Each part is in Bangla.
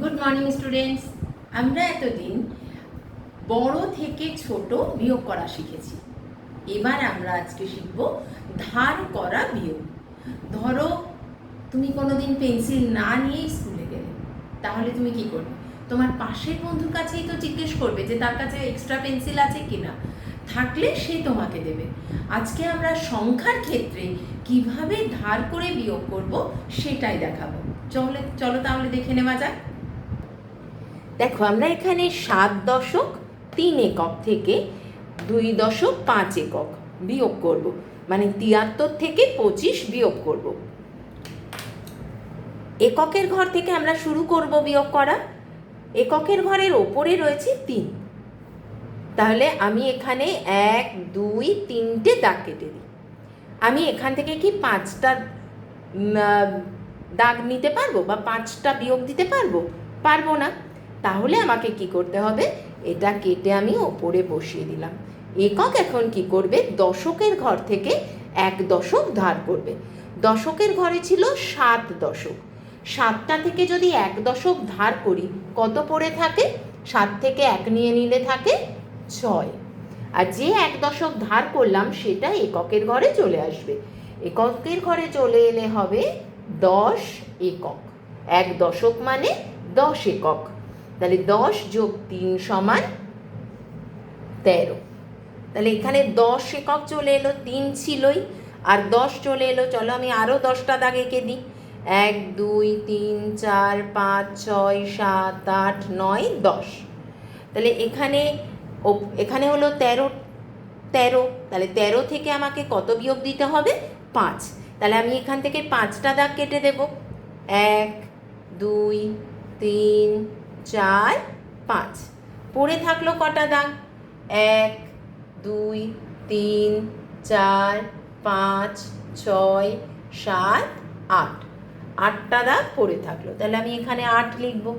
গুড মর্নিং স্টুডেন্টস আমরা এতদিন বড় থেকে ছোট বিয়োগ করা শিখেছি। এবার আমরা আজকে শিখব ধার করা বিয়োগ। ধরো, তুমি কোনোদিন পেন্সিল না নিয়েই স্কুলে গেলে, তাহলে তুমি কি করবে? তোমার পাশের বন্ধুর কাছেই তো জিজ্ঞেস করবে যে তার কাছে এক্সট্রা পেন্সিল আছে কিনা। থাকলে সে তোমাকে দেবে। আজকে আমরা সংখ্যার ক্ষেত্রে কীভাবে ধার করে বিয়োগ করব সেটাই দেখাবো। চলে, চলো তাহলে দেখে নেওয়া যাক। দেখো, আমরা এখানে সাত দশক, তিন একক থেকে দুই দশক, পাঁচ একক বিয়োগ করব। মানে তিয়াত্তর থেকে পঁচিশ বিয়োগ করব। এককের ঘর থেকে আমরা শুরু করব বিয়োগ করা। এককের ঘরের ওপরে রয়েছে তিন। তাহলে আমি এখানে এক, দুই, তিনটে দাগ কেটে দিই। আমি এখান থেকে কি পাঁচটা দাগ নিতে পারব বা পাঁচটা বিয়োগ দিতে পারব? পারব না। তাহলে আমাকে কি করতে হবে? এটা কেটে আমি ওপরে বসিয়ে দিলাম। একক এখন কি করবে? দশকের ঘর থেকে এক দশক ধার করবে। দশকের ঘরে ছিল সাত দশক। সাতটা থেকে যদি এক দশক ধার করি, কত পড়ে থাকে? সাত থেকে এক নিয়ে নিলে থাকে ছয়। আর যে এক দশক ধার করলাম, সেটা এককের ঘরে চলে আসবে। এককের ঘরে চলে এলে হবে দশ একক। এক দশক মানে দশ একক। তাহলে দশ যোগ তিন সমান তেরো। তাহলে এখানে দশ একক চলে এলো, তিন ছিলই। আর দশ চলে এলো, চলো আমি আরও দশটা দাগ এঁকে দিই। এক, দুই, তিন, চার, পাঁচ, ছয়, সাত, আট, নয়, দশ। তাহলে এখানে এখানে হলো তেরো তেরো। তাহলে তেরো থেকে আমাকে কত বিয়োগ দিতে হবে? পাঁচ। তাহলে আমি এখান থেকে পাঁচটা দাগ কেটে দেব। এক, দুই, তিন চার, পাঁচ। পড়ে থাকল কটা দাগ? এক, দুই, তিন, চার, পাঁচ, ছয়, সাত, আট। আটটা দাগ পড়ে থাকল। তাহলে আমি এখানে আট লিখব।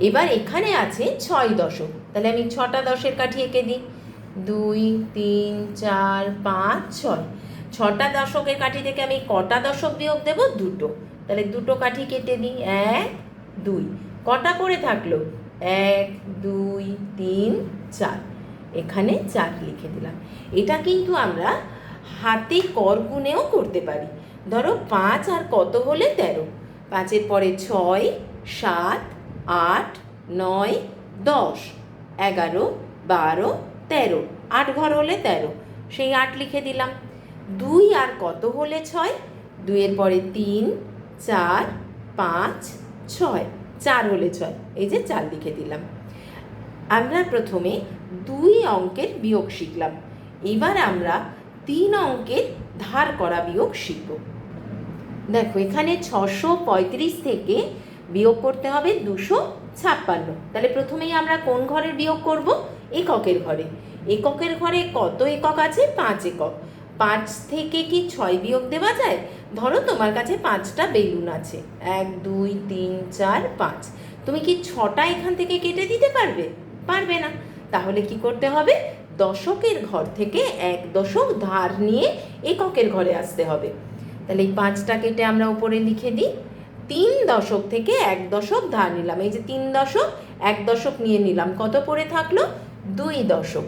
এবার এখানে আছে ছয় দশক। তাহলে আমি ছটা দশের কাঠি এঁকে দিই। দুই, তিন, চার, পাঁচ, ছয়। ছটা দশকের কাঠি থেকে আমি কটা দশক বিয়োগ দেব? দুটো। তাহলে দুটো কাঠি কেটে দিই। এক, দুই। কটা করে থাকল? এক, দুই, তিন, চার। এখানে চার লিখে দিলাম। এটা কিন্তু আমরা হাতে কর গুণেও করতে পারি। ধরো পাঁচ আর কত হলে তেরো? পাঁচের পরে ছয়, সাত, আট, নয়, দশ। এগারো, বারো, তেরো। আট ঘর হলে তেরো। সেই আট লিখে দিলাম। দুই আর কত হলে ছয়? দুইয়ের পরে তিন, চার, পাঁচ, ছয়। চার হলে ছয়। এই যে চার লিখে দিলাম। আমরা প্রথমে দুই অঙ্কের বিয়োগ শিখলাম। এবার আমরা তিন অঙ্কের ধার করা বিয়োগ শিখব। দেখো, এখানে ছশো পঁয়ত্রিশ থেকে বিয়োগ করতে হবে দুশো ছাপ্পান্ন। তাহলে প্রথমেই আমরা কোন ঘরের বিয়োগ করব? এককের ঘরে। এককের ঘরে কত একক আছে? পাঁচ একক। পাঁচ থেকে কি ছয় বিয়োগ দেওয়া যায়? ধরো তোমার কাছে পাঁচটা বেলুন আছে। এক, দুই, তিন, চার, পাঁচ। তুমি কি ছটা এখান থেকে কেটে দিতে পারবে? পারবে না। তাহলে কি করতে হবে? দশকের ঘর থেকে এক দশক ধার নিয়ে এককের ঘরে আসতে হবে। তাহলে এই পাঁচটা কেটে আমরা উপরে লিখে দিই। তিন দশক থেকে এক দশক ধার নিলাম। এই যে তিন দশক, এক দশক নিয়ে নিলাম। কত পড়ে থাকল? দুই দশক।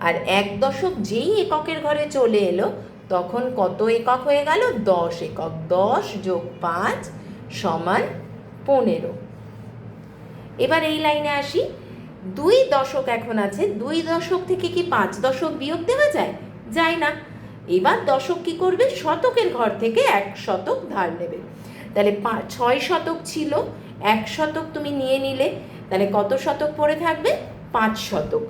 আর এক দশক যেই এককের ঘরে চলে এলো, তখন কত একক হয়ে গেল? দশ একক। দশ যোগ পাঁচ সমান পনেরো। এবার এই লাইনে আসি। দুই দশক এখন আছে। দুই দশক থেকে কি পাঁচ দশক বিয়োগ দেওয়া যায়? যায় না। এবার দশক কি করবে? শতকের ঘর থেকে এক শতক ধার নেবে। তাহলে ছয় শতক ছিল। এক শতক তুমি নিয়ে নিলে, তাহলে কত শতক পড়ে থাকবে? পাঁচ শতক।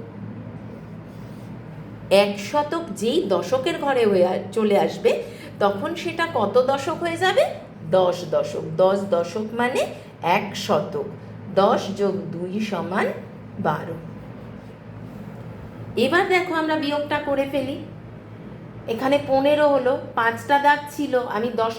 এক শতক যেই দশকের ঘরে হয়ে চলে আসবে, তখন সেটা কত দশক হয়ে যাবে? দশ দশক। দশ দশক মানে এক শতক। দশ যোগ দুই সমান বারো। এবার দেখো আমরা বিয়োগটা করে ফেলি। এখানে পনেরো হলো, পাঁচটা দাগ ছিল, আমি দশ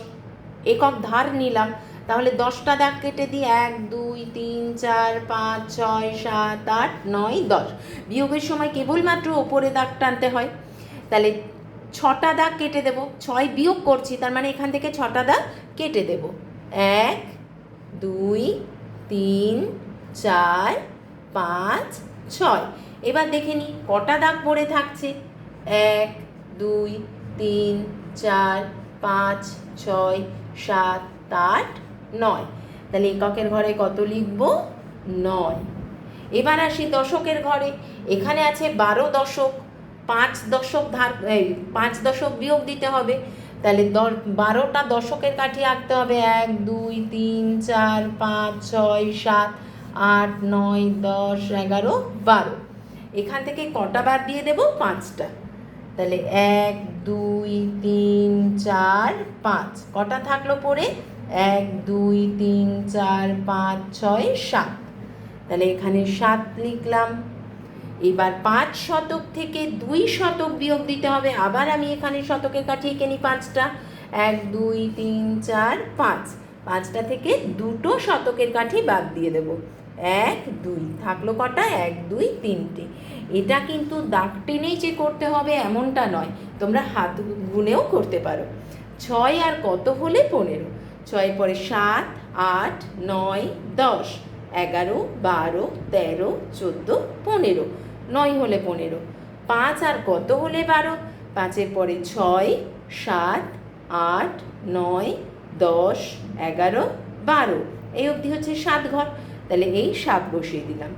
একক ধার নিলাম। তাহলে দশটা দাগ কেটে দিই এক, দুই, তিন, চার, পাঁচ, ছয়, সাত, আট, নয়, দশ। বিয়োগের সময় কেবলমাত্র ওপরে দাগ টানতে হয়। তাহলে ছটা দাগ কেটে দেব, ছয় বিয়োগ করছি, তার মানে এখান থেকে ছটা দাগ কেটে দেব। এক, দুই, তিন, চার, পাঁচ, ছয়। এবার দেখে নিই কটা দাগ পড়ে থাকছে? এক, দুই, তিন, চার, পাঁচ, ছয়, সাত, আট নয়। তাহলে এককের ঘরে কত লিখব? নয়। এবার আসি দশকের ঘরে। এখানে আছে বারো দশক, পাঁচ দশক ধার পাঁচ দশক বিয়োগ দিতে হবে। তাহলে দ- বারোটা দশকের কাঠি আঁকতে হবে। এক, দুই, তিন, চার, পাঁচ, ছয়, সাত, আট, নয়, দশ, এগারো, বারো। এখান থেকে কটা বাদ দিয়ে দেব? পাঁচটা। তাহলে এক, দুই, তিন, চার, পাঁচ। কটা থাকল পরে এক, দুই, তিন, চার, পাঁচ, ছয়, সাত। তাহলে এখানে সাত লিখলাম। এবার পাঁচ শতক থেকে দুই শতক বিয়োগ দিতে হবে। আবার আমি এখানে শতকের কাঠি এঁকে নিই পাঁচটা। এক, দুই, তিন, চার, পাঁচ। পাঁচটা থেকে দুটো শতকের কাঠি বাদ দিয়ে দেব। এক, দুই। থাকল কটা? এক, দুই, তিনটে। এটা কিন্তু দাগ টেনেই যে করতে হবে এমনটা নয়। তোমরা হাত গুনেও করতে পারো। ছয় আর কত হলে পনেরো? ছয় পরে সাত, আট, নয়, দশ। এগারো, বারো, তেরো, চোদ্দ, পনেরো। নয় হলে পনেরো। পাঁচ আর কত হলে বারো? পাঁচের পরে ছয়, সাত, আট, নয়, দশ, এগারো, বারো। এই অবধি হচ্ছে সাত ঘর। তাহলে এই সাত বসিয়ে দিলাম।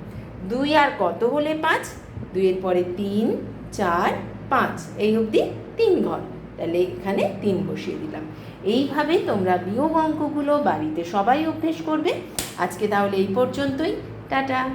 দুই আর কত হলে পাঁচ? দুইয়ের পরে তিন, চার, পাঁচ। এই অবধি তিন ঘর। তাহলে এখানে তিন বসিয়ে দিলাম। এইভাবে তোমরা বিয়োগ অঙ্কগুলো বাড়িতে সবাই অভ্যেস করবে। আজকে তাহলে এই পর্যন্তই। টাটা।